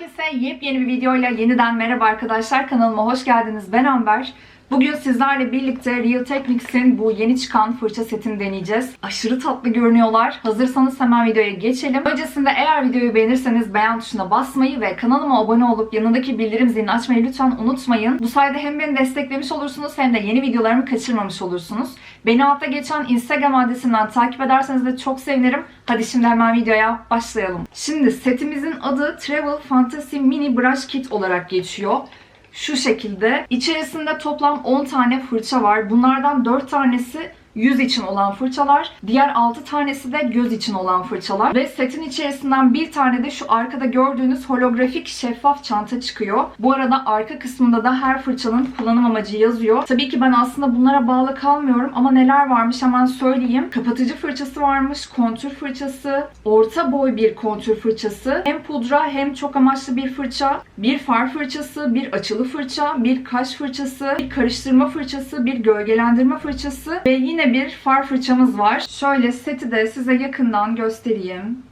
Herkese yepyeni bir videoyla yeniden merhaba arkadaşlar. Kanalıma hoş geldiniz. Ben Amber. Bugün sizlerle birlikte Real Techniques'in bu yeni çıkan fırça setini deneyeceğiz. Aşırı tatlı görünüyorlar. Hazırsanız hemen videoya geçelim. Öncesinde eğer videoyu beğenirseniz beğen tuşuna basmayı ve kanalıma abone olup yanındaki bildirim zilini açmayı lütfen unutmayın. Bu sayede hem beni desteklemiş olursunuz hem de yeni videolarımı kaçırmamış olursunuz. Beni altta geçen Instagram adresinden takip ederseniz de çok sevinirim. Hadi şimdi hemen videoya başlayalım. Şimdi setimizin adı Travel Fantasy Mini Brush Kit olarak geçiyor şu şekilde. İçerisinde toplam 10 tane fırça var. Bunlardan 4 tanesi yüz için olan fırçalar. Diğer 6 tanesi de göz için olan fırçalar. Ve setin içerisinden bir tane de şu arkada gördüğünüz holografik şeffaf çanta çıkıyor. Bu arada arka kısmında da her fırçanın kullanım amacı yazıyor. Tabii ki ben aslında bunlara bağlı kalmıyorum ama neler varmış hemen söyleyeyim. Kapatıcı fırçası varmış, kontür fırçası, orta boy bir kontür fırçası, hem pudra hem çok amaçlı bir fırça, bir far fırçası, bir açılı fırça, bir kaş fırçası, bir karıştırma fırçası, bir gölgelendirme fırçası ve yine bir far fırçamız var. Şöyle seti de size yakından göstereyim.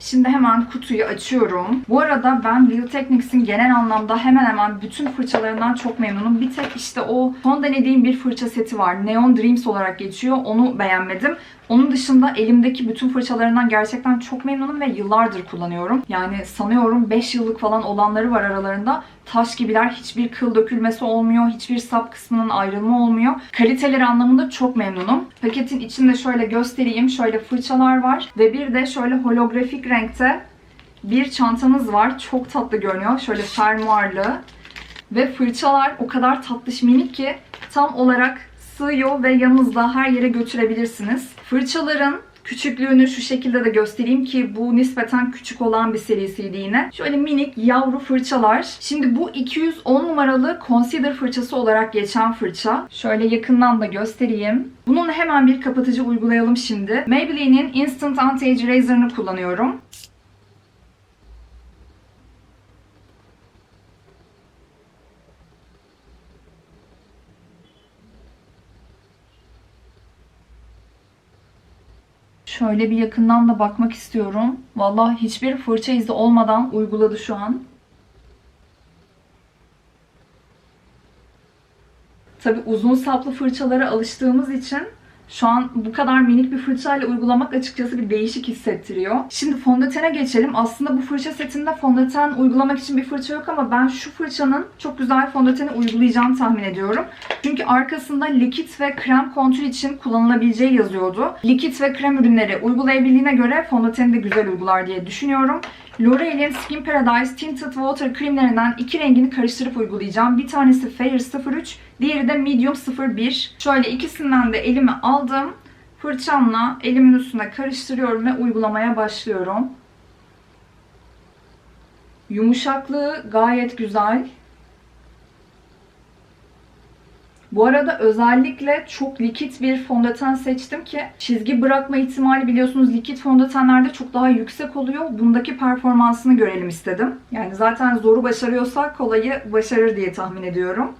Şimdi hemen kutuyu açıyorum. Bu arada ben Real Techniques'in genel anlamda hemen hemen bütün fırçalarından çok memnunum. Bir tek işte o son denediğim bir fırça seti var. Neon Dreams olarak geçiyor. Onu beğenmedim. Onun dışında elimdeki bütün fırçalarından gerçekten çok memnunum ve yıllardır kullanıyorum. Yani sanıyorum 5 yıllık falan olanları var aralarında. Taş gibiler. Hiçbir kıl dökülmesi olmuyor. Hiçbir sap kısmının ayrılma olmuyor. Kaliteleri anlamında çok memnunum. Paketin içinde şöyle göstereyim. Şöyle fırçalar var. Ve bir de şöyle holografik renkte bir çantamız var. Çok tatlı görünüyor. Şöyle fermuarlı. Ve fırçalar o kadar tatlış minik ki tam olarak sığıyor ve yanınızda her yere götürebilirsiniz. Fırçaların küçüklüğünü şu şekilde de göstereyim ki bu nispeten küçük olan bir serisiydi yine. Şöyle minik yavru fırçalar. Şimdi bu 210 numaralı concealer fırçası olarak geçen fırça. Şöyle yakından da göstereyim. Bunun hemen bir kapatıcı uygulayalım şimdi. Maybelline'in Instant Anti-Age Razor'ını kullanıyorum. Şöyle bir yakından da bakmak istiyorum. Vallahi hiçbir fırça izi olmadan uyguladı şu an. Tabi uzun saplı fırçalara alıştığımız için şu an bu kadar minik bir fırçayla uygulamak açıkçası bir değişik hissettiriyor. Şimdi fondötene geçelim. Aslında bu fırça setinde fondöten uygulamak için bir fırça yok ama ben şu fırçanın çok güzel fondöteni uygulayacağını tahmin ediyorum. Çünkü arkasında likit ve krem kontür için kullanılabileceği yazıyordu. Likit ve krem ürünleri uygulayabildiğine göre fondöteni de güzel uygular diye düşünüyorum. L'Oreal'in Skin Paradise Tinted Water kremlerinden iki rengini karıştırıp uygulayacağım. Bir tanesi Fair 03, diğeri de Medium 01. Şöyle ikisinden de elime aldım. Fırçamla elimin üstüne karıştırıyorum ve uygulamaya başlıyorum. Yumuşaklığı gayet güzel. Bu arada özellikle çok likit bir fondöten seçtim ki çizgi bırakma ihtimali biliyorsunuz likit fondötenlerde çok daha yüksek oluyor. Bundaki performansını görelim istedim. Yani zaten zoru başarıyorsa kolayı başarır diye tahmin ediyorum.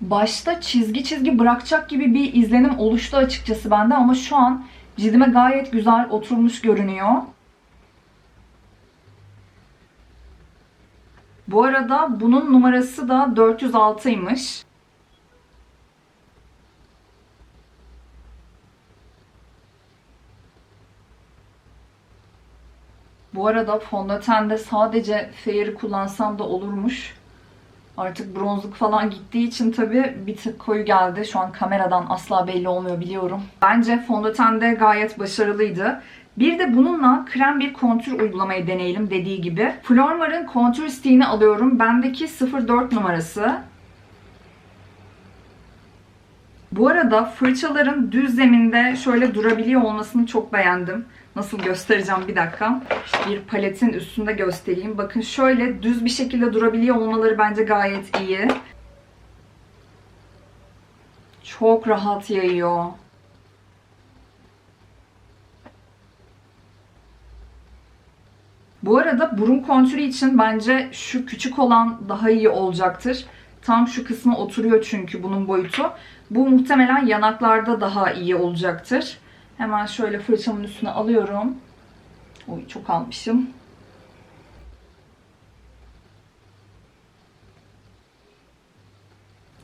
Başta çizgi çizgi bırakacak gibi bir izlenim oluştu açıkçası bende ama şu an cildime gayet güzel oturmuş görünüyor. Bu arada bunun numarası da 406'ymış. Bu arada fondötende sadece Fair'i kullansam da olurmuş. Artık bronzluk falan gittiği için tabii bir tık koyu geldi. Şu an kameradan asla belli olmuyor biliyorum. Bence fondötende gayet başarılıydı. Bir de bununla krem bir kontür uygulamayı deneyelim dediği gibi. Flormar'ın kontür stiğini alıyorum. Bendeki 04 numarası. Bu arada fırçaların düz zeminde şöyle durabiliyor olmasını çok beğendim. Nasıl göstereceğim bir dakika. Bir paletin üstünde göstereyim. Bakın şöyle düz bir şekilde durabiliyor olmaları bence gayet iyi. Çok rahat yayıyor. Bu arada burun kontürü için bence şu küçük olan daha iyi olacaktır. Tam şu kısmı oturuyor çünkü bunun boyutu. Bu muhtemelen yanaklarda daha iyi olacaktır. Hemen şöyle fırçamın üstüne alıyorum. Oy çok almışım.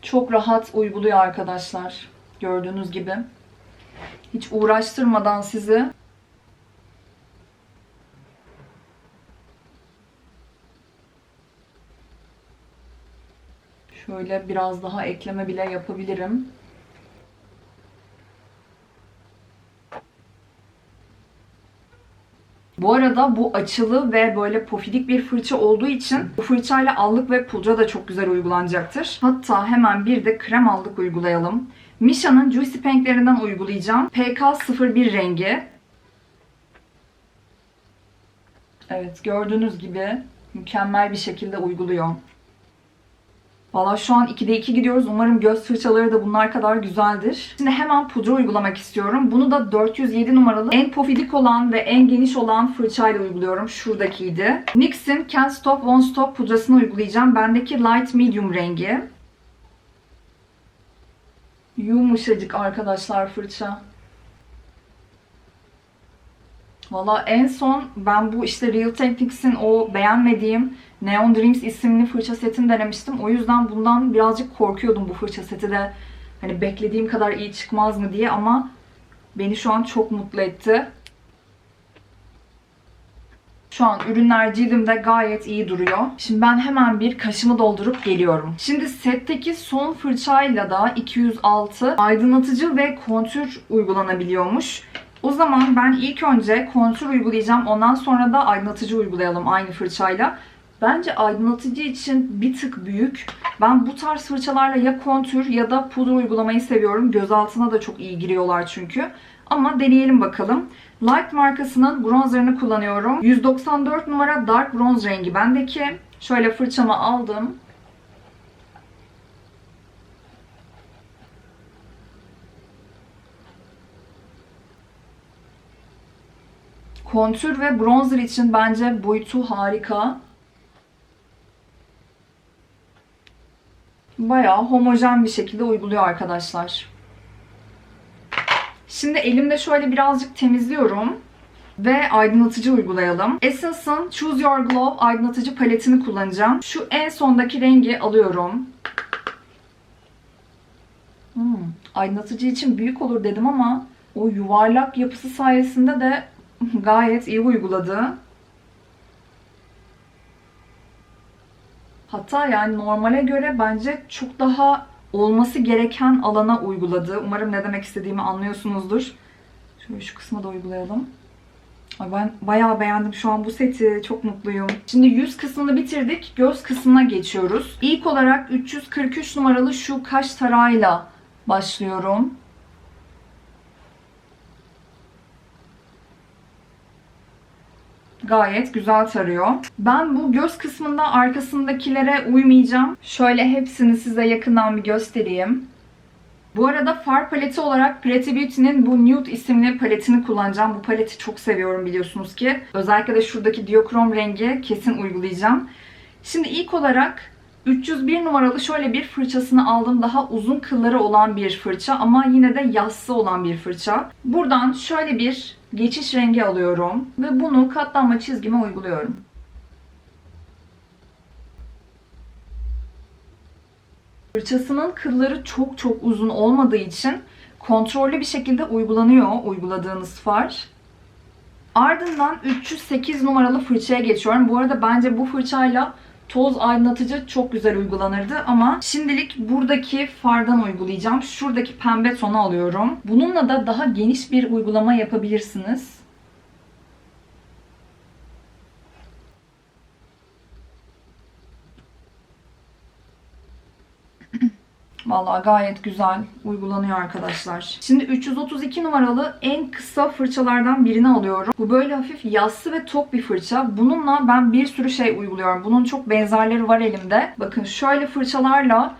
Çok rahat uyguluyor arkadaşlar. Gördüğünüz gibi. Hiç uğraştırmadan sizi Şöyle biraz daha ekleme bile yapabilirim. Bu arada bu açılı ve böyle pofidik bir fırça olduğu için bu fırçayla allık ve pudra da çok güzel uygulanacaktır. Hatta hemen bir de krem allık uygulayalım. Misha'nın Juicy Pink'lerinden uygulayacağım. PK01 rengi. Evet gördüğünüz gibi mükemmel bir şekilde uyguluyor. Valla şu an 2'de 2 gidiyoruz. Umarım göz fırçaları da bunlar kadar güzeldir. Şimdi hemen pudra uygulamak istiyorum. Bunu da 407 numaralı en pofidik olan ve en geniş olan fırçayla uyguluyorum. Şuradakiydi. NYX'in Can't Stop Won't Stop pudrasını uygulayacağım. Bendeki Light Medium rengi. Yumuşacık arkadaşlar fırça. Valla en son ben bu işte Real Techniques'in o beğenmediğim Neon Dreams isimli fırça setini denemiştim. O yüzden bundan birazcık korkuyordum bu fırça seti de hani beklediğim kadar iyi çıkmaz mı diye ama beni şu an çok mutlu etti. Şu an ürünler cildimde gayet iyi duruyor. Şimdi ben hemen bir kaşımı doldurup geliyorum. Şimdi setteki son fırçayla da 206 aydınlatıcı ve kontür uygulanabiliyormuş. O zaman ben ilk önce kontür uygulayacağım. Ondan sonra da aydınlatıcı uygulayalım aynı fırçayla. Bence aydınlatıcı için bir tık büyük. Ben bu tarz fırçalarla ya kontür ya da pudra uygulamayı seviyorum. Göz altına da çok iyi giriyorlar çünkü. Ama deneyelim bakalım. Light markasının bronzerını kullanıyorum. 194 numara dark bronze rengi bendeki. Şöyle fırçamı aldım. Kontür ve bronzer için bence boyutu harika. Bayağı homojen bir şekilde uyguluyor arkadaşlar. Şimdi elimde şöyle birazcık temizliyorum. Ve aydınlatıcı uygulayalım. Essence'ın Choose Your Glow aydınlatıcı paletini kullanacağım. Şu en sondaki rengi alıyorum. Hmm, aydınlatıcı için büyük olur dedim ama o yuvarlak yapısı sayesinde de gayet iyi uyguladı. Hatta yani normale göre bence çok daha olması gereken alana uyguladı. Umarım ne demek istediğimi anlıyorsunuzdur. Şöyle şu kısma da uygulayalım. Ay ben bayağı beğendim şu an bu seti. Çok mutluyum. Şimdi yüz kısmını bitirdik. Göz kısmına geçiyoruz. İlk olarak 343 numaralı şu kaş tarağıyla başlıyorum. Gayet güzel tarıyor. Ben bu göz kısmında arkasındakilere uymayacağım. Şöyle hepsini size yakından bir göstereyim. Bu arada far paleti olarak Pretty Beauty'nin bu Nude isimli paletini kullanacağım. Bu paleti çok seviyorum biliyorsunuz ki. Özellikle de şuradaki diokrom rengi kesin uygulayacağım. Şimdi ilk olarak 301 numaralı şöyle bir fırçasını aldım. Daha uzun kılları olan bir fırça ama yine de yassı olan bir fırça. Buradan şöyle bir geçiş rengi alıyorum ve bunu katlanma çizgime uyguluyorum. Fırçasının kılları çok çok uzun olmadığı için kontrollü bir şekilde uygulanıyor uyguladığınız far. Ardından 308 numaralı fırçaya geçiyorum. Bu arada bence bu fırçayla toz aydınlatıcı çok güzel uygulanırdı ama şimdilik buradaki fardan uygulayacağım. Şuradaki pembe tonu alıyorum. Bununla da daha geniş bir uygulama yapabilirsiniz. Vallahi gayet güzel uygulanıyor arkadaşlar. Şimdi 332 numaralı en kısa fırçalardan birini alıyorum. Bu böyle hafif yassı ve tok bir fırça. Bununla ben bir sürü şey uyguluyorum. Bunun çok benzerleri var elimde. Bakın şöyle fırçalarla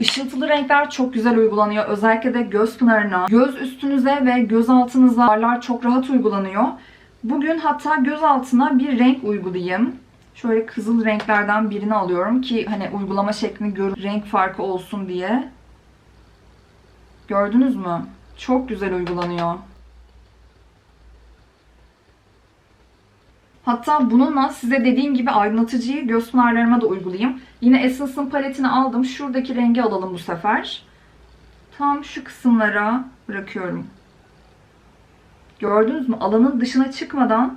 Işıltılı renkler çok güzel uygulanıyor. Özellikle de göz pınarına, göz üstünüze ve göz altınıza farlar çok rahat uygulanıyor. Bugün hatta göz altına bir renk uygulayayım. Şöyle kızıl renklerden birini alıyorum ki hani uygulama şeklini görün renk farkı olsun diye. Gördünüz mü? Çok güzel uygulanıyor. Hatta bununla size dediğim gibi aydınlatıcıyı göz pınarlarıma da uygulayayım. Yine Essence'ın paletini aldım. Şuradaki rengi alalım bu sefer. Tam şu kısımlara bırakıyorum. Gördünüz mü? Alanın dışına çıkmadan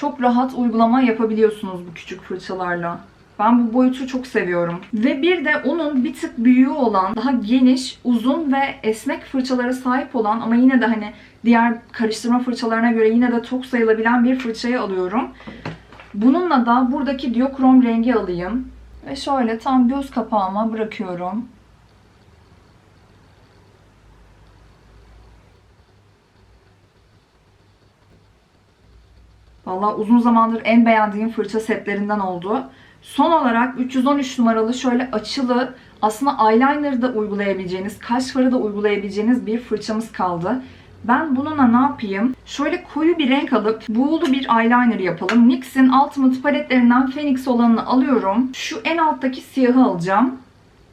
çok rahat uygulama yapabiliyorsunuz bu küçük fırçalarla. Ben bu boyutu çok seviyorum. Ve bir de onun bir tık büyüğü olan, daha geniş, uzun ve esnek fırçalara sahip olan ama yine de hani diğer karıştırma fırçalarına göre yine de tok sayılabilen bir fırçayı alıyorum. Bununla da buradaki diokrom rengi alayım. Ve şöyle tam göz kapağıma bırakıyorum. Valla uzun zamandır en beğendiğim fırça setlerinden oldu. Son olarak 313 numaralı şöyle açılı aslında eyeliner da uygulayabileceğiniz, kaş farı da uygulayabileceğiniz bir fırçamız kaldı. Ben bununla ne yapayım? Şöyle koyu bir renk alıp buğulu bir eyeliner yapalım. NYX'in Ultimate paletlerinden Phoenix olanını alıyorum. Şu en alttaki siyahı alacağım.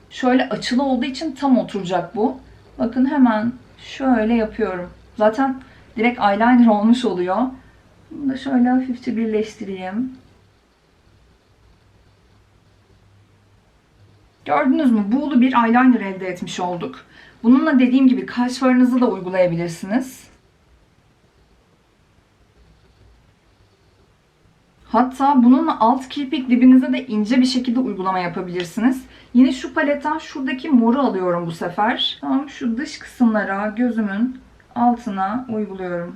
Şöyle açılı olduğu için tam oturacak bu. Bakın hemen şöyle yapıyorum. Zaten direkt eyeliner olmuş oluyor. Bunu da şöyle hafifçe birleştireyim. Gördünüz mü? Buğulu bir eyeliner elde etmiş olduk. Bununla dediğim gibi kaş da uygulayabilirsiniz. Hatta bununla alt kirpik dibinize de ince bir şekilde uygulama yapabilirsiniz. Yine şu paletten şuradaki moru alıyorum bu sefer. Tam şu dış kısımlara gözümün altına uyguluyorum.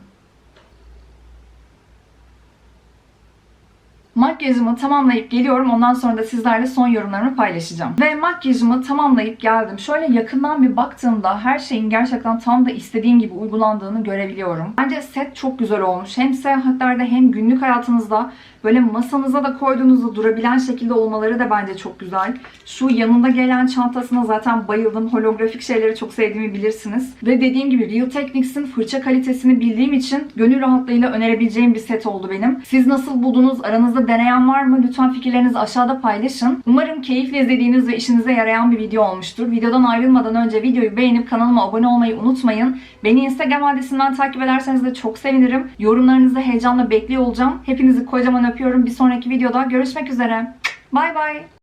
Makyajımı tamamlayıp geliyorum. Ondan sonra da sizlerle son yorumlarımı paylaşacağım. Ve makyajımı tamamlayıp geldim. Şöyle yakından bir baktığımda her şeyin gerçekten tam da istediğim gibi uygulandığını görebiliyorum. Bence set çok güzel olmuş. Hem seyahatlerde hem günlük hayatınızda böyle masanıza da koyduğunuzda durabilen şekilde olmaları da bence çok güzel. Şu yanında gelen çantasına zaten bayıldım. Holografik şeyleri çok sevdiğimi bilirsiniz. Ve dediğim gibi Real Techniques'in fırça kalitesini bildiğim için gönül rahatlığıyla önerebileceğim bir set oldu benim. Siz nasıl buldunuz? Aranızda deneyen var mı? Lütfen fikirlerinizi aşağıda paylaşın. Umarım keyifle izlediğiniz ve işinize yarayan bir video olmuştur. Videodan ayrılmadan önce videoyu beğenip kanalıma abone olmayı unutmayın. Beni Instagram adresinden takip ederseniz de çok sevinirim. Yorumlarınızı heyecanla bekliyor olacağım. Hepinizi kocaman öpüyorum. Bir sonraki videoda görüşmek üzere. Bay bay.